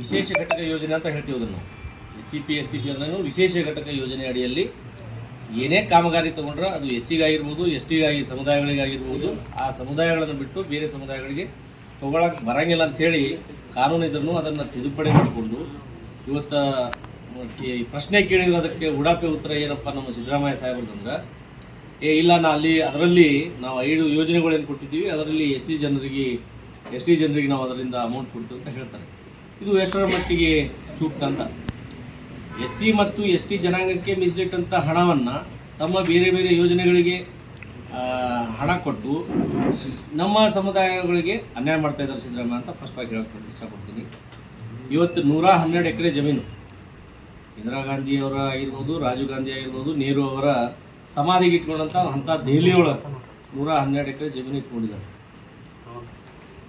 ವಿಶೇಷ ಘಟಕ ಯೋಜನೆ ಅಂತ ಹೇಳ್ತೀವಿ ಅದನ್ನು. S C P S T P ಅನ್ನೋ ವಿಶೇಷ ಘಟಕ ಯೋಜನೆ ಅಡಿಯಲ್ಲಿ ಏನೇ ಕಾಮಗಾರಿ ತಗೊಂಡ್ರೆ ಅದು ಎಸ್ ಸಿಗಾಗಿರ್ಬೋದು ಎಸ್ ಟಿಗಾಗಿ ಸಮುದಾಯಗಳಿಗಾಗಿರ್ಬೋದು, ಆ ಸಮುದಾಯಗಳನ್ನು ಬಿಟ್ಟು ಬೇರೆ ಸಮುದಾಯಗಳಿಗೆ ತಗೊಳಕ್ಕೆ ಬರಂಗಿಲ್ಲ ಅಂಥೇಳಿ ಇದ್ರೂ ಅದನ್ನು ತಿದ್ದುಪಡಿ ಮಾಡಿಕೊಂಡು ಇವತ್ತು ಪ್ರಶ್ನೆ ಕೇಳಿದ್ರೆ ಅದಕ್ಕೆ ಉಡಾಪೆ ಉತ್ತರ ಏನಪ್ಪ ನಮ್ಮ ಸಿದ್ದರಾಮಯ್ಯ ಸಾಹೇಬ್ರದಂದ್ರೆ ಏ, ಇಲ್ಲ, ನಾ ಅಲ್ಲಿ ಅದರಲ್ಲಿ ನಾವು ಐದು ಯೋಜನೆಗಳೇನು ಕೊಟ್ಟಿದ್ದೀವಿ, ಅದರಲ್ಲಿ ಎಸ್ ಸಿ ಜನರಿಗೆ ಎಸ್ ಟಿ ಜನರಿಗೆ ನಾವು ಅದರಿಂದ ಅಮೌಂಟ್ ಕೊಡ್ತೀವಿ ಅಂತ ಹೇಳ್ತಾರೆ. ಇದು ಎಷ್ಟರ ಮಟ್ಟಿಗೆ ಸೂಕ್ತ ಅಂತ? ಎಸ್ ಸಿ ಮತ್ತು ಎಸ್ ಟಿ ಜನಾಂಗಕ್ಕೆ ಮೀಸಲಿಟ್ಟಂಥ ಹಣವನ್ನು ತಮ್ಮ ಬೇರೆ ಬೇರೆ ಯೋಜನೆಗಳಿಗೆ ಹಣ ಕೊಟ್ಟು ನಮ್ಮ ಸಮುದಾಯಗಳಿಗೆ ಅನ್ಯಾಯ ಮಾಡ್ತಾ ಇದ್ದಾರೆ ಸಿದ್ದರಾಮಯ್ಯ ಅಂತ ಫಸ್ಟ್ ಆಗಿ ಹೇಳಕ್ಕೆ ಇಷ್ಟಪಡ್ತೀನಿ. ಇವತ್ತು ನೂರ ಹನ್ನೆರಡು ಎಕರೆ ಜಮೀನು, ಇಂದಿರಾ ಗಾಂಧಿ ಅವರ ಆಗಿರ್ಬೋದು, ರಾಜೀವ್ ಗಾಂಧಿ ಆಗಿರ್ಬೋದು, ನೆಹರು ಅವರ ಸಮಾಧಿಗೆ ಇಟ್ಕೊಂಡಂಥ ಅಂಥ ದೆಹಲಿಯೊಳಗೆ ನೂರ ಹನ್ನೆರಡು ಎಕರೆ ಜಮೀನು ಇಟ್ಕೊಂಡಿದ್ದಾರೆ.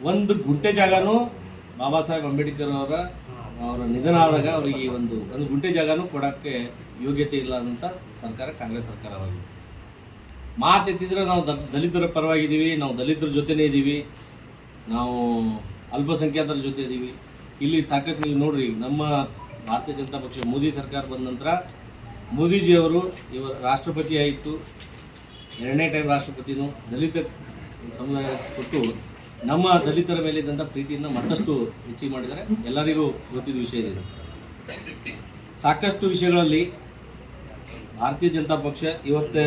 ಒಂದು ಗುಂಟೆ ಜಾಗನೂ ಬಾಬಾ ಸಾಹೇಬ್ ಅಂಬೇಡ್ಕರ್ ಅವರ ಅವರ ನಿಧನ ಆದಾಗ ಅವರಿಗೆ ಒಂದು ಒಂದು ಗುಂಟೆ ಜಾಗನೂ ಕೊಡೋಕ್ಕೆ ಯೋಗ್ಯತೆ ಇಲ್ಲ ಅಂತ ಸರ್ಕಾರ ಕಾಂಗ್ರೆಸ್ ಸರ್ಕಾರವಾಗಿದೆ ಮಾತೆತ್ತಿದ್ರೆ ನಾವು ದ- ದಲಿತರ ಪರವಾಗಿದ್ದೀವಿ ನಾವು ದಲಿತರ ಜೊತೆನೇ ಇದ್ದೀವಿ ನಾವು ಅಲ್ಪಸಂಖ್ಯಾತರ ಜೊತೆ ಇದ್ದೀವಿ. ಇಲ್ಲಿ ಸಾಕಷ್ಟು ನೀವು ನೋಡ್ರಿ ನಮ್ಮ ಭಾರತೀಯ ಜನತಾ ಪಕ್ಷ ಮೋದಿ ಸರ್ಕಾರ ಬಂದ ನಂತರ ಮೋದಿಜಿಯವರು ಇವ ರಾಷ್ಟ್ರಪತಿ ಆಯಿತು. ಎರಡನೇ ಟೈಮ್ ರಾಷ್ಟ್ರಪತಿನೂ ದಲಿತ ಸಮುದಾಯ ಕೊಟ್ಟು ನಮ್ಮ ದಲಿತರ ಮೇಲೆ ಇದ್ದಂಥ ಪ್ರೀತಿಯನ್ನು ಮತ್ತಷ್ಟು ಹೆಚ್ಚಿಗೆ ಮಾಡಿದರೆ ಎಲ್ಲರಿಗೂ ಗೊತ್ತಿದ್ದ ವಿಷಯ ಇದೆ. ಸಾಕಷ್ಟು ವಿಷಯಗಳಲ್ಲಿ ಭಾರತೀಯ ಜನತಾ ಪಕ್ಷ ಇವತ್ತು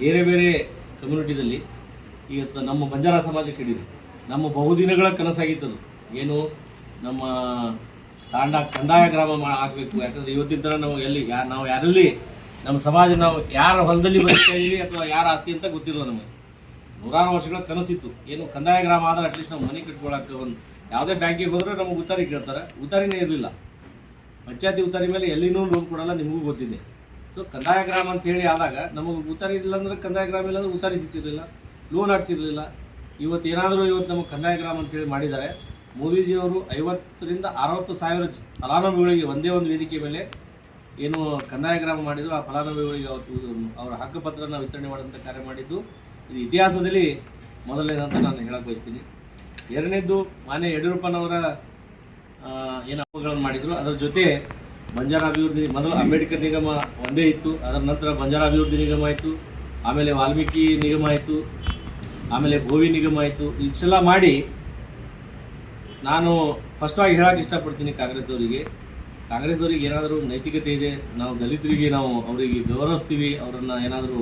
ಬೇರೆ ಬೇರೆ ಕಮ್ಯುನಿಟಿದಲ್ಲಿ ಇವತ್ತು ನಮ್ಮ ಬಂಜಾರ ಸಮಾಜಕ್ಕೆ ಹಿಡಿದು ನಮ್ಮ ಬಹುದಿನಗಳ ಕನಸಾಗಿತ್ತದು. ಏನು ನಮ್ಮ ತಾಂಡ ಕಂದಾಯ ಗ್ರಾಮ ಆಗಬೇಕು. ಯಾಕಂದರೆ ಇವತ್ತಿನ ಥರ ನಾವು ಎಲ್ಲಿ ಯಾ ನಾವು ಯಾರಲ್ಲಿ ನಮ್ಮ ಸಮಾಜ ನಾವು ಯಾರ ಹೊಲದಲ್ಲಿ ಬರ್ತಾ ಇದ್ದೀವಿ ಅಥವಾ ಯಾರ ಆಸ್ತಿ ಅಂತ ಗೊತ್ತಿಲ್ಲ ನಮಗೆ. ನೂರಾರು ವರ್ಷಗಳ ಕನಸಿತ್ತು. ಏನು ಕಂದಾಯ ಗ್ರಾಮ ಆದ್ರೆ ಅಟ್ಲೀಸ್ಟ್ ನಾವು ಮನೆ ಕಟ್ಕೊಳಕ್ಕೆ ಒಂದು ಯಾವುದೇ ಬ್ಯಾಂಕಿಗೆ ಹೋದ್ರೆ ನಮಗೆ ಉತ್ತಾರಿ ಕೇಳ್ತಾರೆ. ಉತ್ತಾರಿನೇ ಇರಲಿಲ್ಲ. ಪಂಚಾಯತಿ ಉತ್ತಾರಿ ಮೇಲೆ ಎಲ್ಲಿನೂ ಲೋನ್ ಕೊಡಲ್ಲ ನಿಮಗೂ ಗೊತ್ತಿದೆ. ಸೊ ಕಂದಾಯ ಗ್ರಾಮ ಅಂತ ಹೇಳಿ ಆದಾಗ ನಮಗೆ ಉತ್ತಾರಿ ಇಲ್ಲ ಅಂದ್ರೆ ಕಂದಾಯ ಗ್ರಾಮ ಇಲ್ಲ ಉತ್ತಾರಿ ಸಿಗ್ತಿರಲಿಲ್ಲ. ಲೋನ್ ಆಗ್ತಿರಲಿಲ್ಲ. ಇವತ್ತು ಏನಾದರೂ ಇವತ್ತು ನಮಗೆ ಕಂದಾಯ ಗ್ರಾಮ ಅಂತೇಳಿ ಮಾಡಿದ್ದಾರೆ. ಮೋದಿಜಿಯವರು ಐವತ್ತರಿಂದ ಅರವತ್ತು ಸಾವಿರ ಫಲಾನುಭವಿಗಳಿಗೆ ಒಂದೇ ಒಂದು ವೇದಿಕೆ ಮೇಲೆ ಏನು ಕಂದಾಯ ಗ್ರಾಮ ಮಾಡಿದ್ರು. ಆ ಫಲಾನುಭವಿಗಳಿಗೆ ಅವತ್ತು ಅವರ ಹಕ್ಕುಪತ್ರನ ವಿತರಣೆ ಮಾಡಿದಂಥ ಕಾರ್ಯ ಮಾಡಿದ್ದು. ಇದು ಇತಿಹಾಸದಲ್ಲಿ ಮೊದಲನೇದಂತ ನಾನು ಹೇಳಕ್ ಬಯಸ್ತೀನಿ. ಎರಡನೇದ್ದು ಮಾನ್ಯ ಯಡಿಯೂರಪ್ಪನವರ ಏನು ಹಬ್ಬಗಳನ್ನು ಮಾಡಿದ್ರು. ಅದರ ಜೊತೆ ಬಂಜಾರ ಅಭಿವೃದ್ಧಿ, ಮೊದಲು ಅಂಬೇಡ್ಕರ್ ನಿಗಮ ಒಂದೇ ಇತ್ತು. ಅದರ ನಂತರ ಬಂಜಾರ ಅಭಿವೃದ್ಧಿ ನಿಗಮ ಆಯಿತು. ಆಮೇಲೆ ವಾಲ್ಮೀಕಿ ನಿಗಮ ಆಯಿತು. ಆಮೇಲೆ ಭೋವಿ ನಿಗಮ ಆಯಿತು. ಇಷ್ಟೆಲ್ಲ ಮಾಡಿ ನಾನು ಫಸ್ಟ್ ಆಗಿ ಹೇಳಕ್ಕೆ ಇಷ್ಟಪಡ್ತೀನಿ ಕಾಂಗ್ರೆಸ್ದವರಿಗೆ. ಕಾಂಗ್ರೆಸ್ದವರಿಗೆ ಏನಾದರೂ ನೈತಿಕತೆ ಇದೆ, ನಾವು ದಲಿತರಿಗೆ ನಾವು ಅವರಿಗೆ ಗೌರವಿಸ್ತೀವಿ, ಅವರನ್ನು ಏನಾದರೂ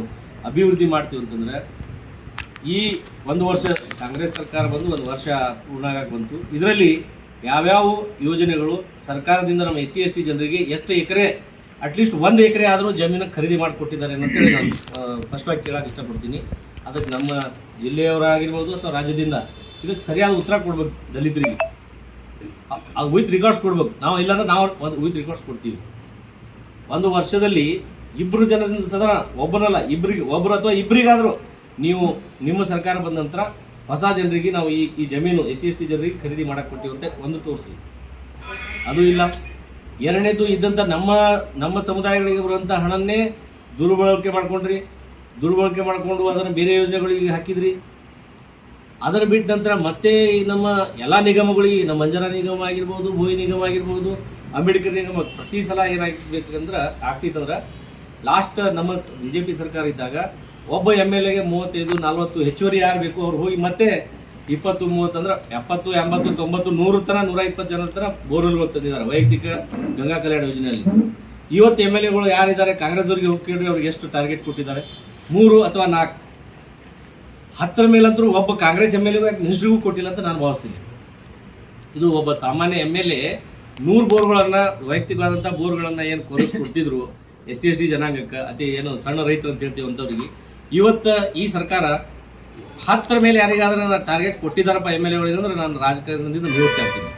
ಅಭಿವೃದ್ಧಿ ಮಾಡ್ತೀವಿ ಅಂತಂದರೆ ಈ ಒಂದು ವರ್ಷ ಕಾಂಗ್ರೆಸ್ ಸರ್ಕಾರ ಬಂದು ಒಂದು ವರ್ಷ ಪೂರ್ಣ ಆಗಕ್ಕೆ ಬಂತು. ಇದರಲ್ಲಿ ಯಾವ್ಯಾವ ಯೋಜನೆಗಳು ಸರ್ಕಾರದಿಂದ ನಮ್ಮ ಎಸ್ ಸಿ ಎಸ್ ಟಿ ಜನರಿಗೆ ಎಷ್ಟು ಎಕರೆ ಅಟ್ಲೀಸ್ಟ್ ಒಂದು ಎಕರೆ ಆದರೂ ಜಮೀನು ಖರೀದಿ ಮಾಡಿಕೊಟ್ಟಿದ್ದಾರೆ ಅಂತೇಳಿ ನಾನು ಫಸ್ಟ್ ಆಗಿ ಕೇಳೋಕೆ ಇಷ್ಟಪಡ್ತೀನಿ. ಅದಕ್ಕೆ ನಮ್ಮ ಜಿಲ್ಲೆಯವರಾಗಿರ್ಬೋದು ಅಥವಾ ರಾಜ್ಯದಿಂದ ಇದಕ್ಕೆ ಸರಿಯಾದ ಉತ್ತರ ಕೊಡ್ಬೇಕು ದಲಿತರಿಗೆ. ಅದು ವಿತ್ ರಿಕಾರ್ಡ್ಸ್ ಕೊಡ್ಬೇಕು. ನಾವು ಇಲ್ಲಾಂದ್ರೆ ನಾವು ಒಂದು ವಿತ್ ರಿಕಾರ್ಡ್ಸ್ ಕೊಡ್ತೀವಿ. ಒಂದು ವರ್ಷದಲ್ಲಿ ಇಬ್ಬರು ಜನರಿಂದ ಸದನ, ಒಬ್ಬನಲ್ಲ ಇಬ್ಬರಿಗೆ ಒಬ್ಬರು ಅಥವಾ ಇಬ್ಬರಿಗಾದರೂ ನೀವು ನಿಮ್ಮ ಸರ್ಕಾರ ಬಂದ ನಂತರ ಹೊಸ ಜನರಿಗೆ ನಾವು ಈ ಈ ಜಮೀನು ಎಸ್ ಸಿ ಎಸ್ ಟಿ ಜನರಿಗೆ ಖರೀದಿ ಮಾಡಕ್ಕೆ ಕೊಟ್ಟಿವಂತೆ ಒಂದು ತೋರಿಸಿ ಅದು ಇಲ್ಲ. ಎರಡನೇದು ಇದ್ದಂಥ ನಮ್ಮ ನಮ್ಮ ಸಮುದಾಯಗಳಿಗೆ ಬರುವಂಥ ಹಣನ್ನೇ ದುರ್ಬಳಕೆ ಮಾಡ್ಕೊಂಡ್ರಿ. ದುರ್ಬಳಕೆ ಮಾಡಿಕೊಂಡು ಅದನ್ನು ಬೇರೆ ಯೋಜನೆಗಳಿಗೆ ಹಾಕಿದ್ರಿ. ಅದರ ಬಿಟ್ಟ ನಂತರ ಮತ್ತೆ ನಮ್ಮ ಎಲ್ಲ ನಿಗಮಗಳಿಗೆ, ನಮ್ಮ ಮಂಜನಾ ನಿಗಮ ಆಗಿರ್ಬೋದು, ಭೂಮಿ ನಿಗಮ ಆಗಿರ್ಬೋದು, ಅಂಬೇಡ್ಕರ್ ನಿಗಮ ಪ್ರತಿ ಸಲ ಏನಾಗಬೇಕಂದ್ರೆ ಆಗ್ತಿತ್ತಂದ್ರೆ, ಲಾಸ್ಟ್ ನಮ್ಮ ಬಿ ಜೆ ಪಿ ಸರ್ಕಾರ ಇದ್ದಾಗ ಒಬ್ಬ ಎಂ ಎಲ್ ಎಗೆ ಮೂವತ್ತೈದು, ನಲ್ವತ್ತು ಹೆಚ್ಚುವರಿ ಯಾರು ಬೇಕು ಅವ್ರು ಹೋಗಿ ಮತ್ತೆ ಇಪ್ಪತ್ತು, ಮೂವತ್ತು ಅಂದ್ರೆ ಎಪ್ಪತ್ತು, ಎಂಬತ್ತು, ತೊಂಬತ್ತು, ನೂರು ತನ, ನೂರ ಇಪ್ಪತ್ತು ಜನರ ತನ ಬೋರ್ವೆಲ್ಗಳು ತಂದಿದ್ದಾರೆ, ವೈಯಕ್ತಿಕ ಗಂಗಾ ಕಲ್ಯಾಣ ಯೋಜನೆಯಲ್ಲಿ. ಇವತ್ತು ಎಂ ಎಲ್ ಎಗಳು ಯಾರಿದ್ದಾರೆ? ಕಾಂಗ್ರೆಸ್ವರಿಗೆ ಹೋಗಿ ಅವ್ರಿಗೆ ಎಷ್ಟು ಟಾರ್ಗೆಟ್ ಕೊಟ್ಟಿದ್ದಾರೆ? ಮೂರು ಅಥವಾ ನಾಲ್ಕು? ಹತ್ತರ ಮೇಲಂತರೂ ಒಬ್ಬ ಕಾಂಗ್ರೆಸ್ ಎಂ ಎಲ್ ಎ ಕೊಟ್ಟಿಲ್ಲ ಅಂತ ನಾನು ಭಾವಿಸ್ತೀನಿ. ಇದು ಒಬ್ಬ ಸಾಮಾನ್ಯ ಎಂ ಎಲ್ ಎ ನೂರು ಬೋರ್ಗಳನ್ನು ವೈಯಕ್ತಿಕವಾದಂಥ ಬೋರ್ಗಳನ್ನು ಏನು ಕೊಡಿಸ್ಕೊಡ್ತಿದ್ರು ಎಸ್ ಟಿ ಎಸ್ ಟಿ ಜನಾಂಗಕ್ಕೆ, ಅತಿ ಏನು ಸಣ್ಣ ರೈತರು ಅಂತ ಹೇಳ್ತೀವಿ ಅಂಥವ್ರಿಗೆ ಇವತ್ತು ಈ ಸರ್ಕಾರ ಹತ್ತರ ಮೇಲೆ ಯಾರಿಗಾದ್ರೂ ಟಾರ್ಗೆಟ್ ಕೊಟ್ಟಿದ್ದಾರಪ್ಪ ಎಂ ಎಲ್ ಎಗಳಿಗೆ ಅಂದ್ರೆ ನಾನು ರಾಜಕಾರಣದಿಂದ ನಿವೃತ್ತಿ ಆಗ್ತೀನಿ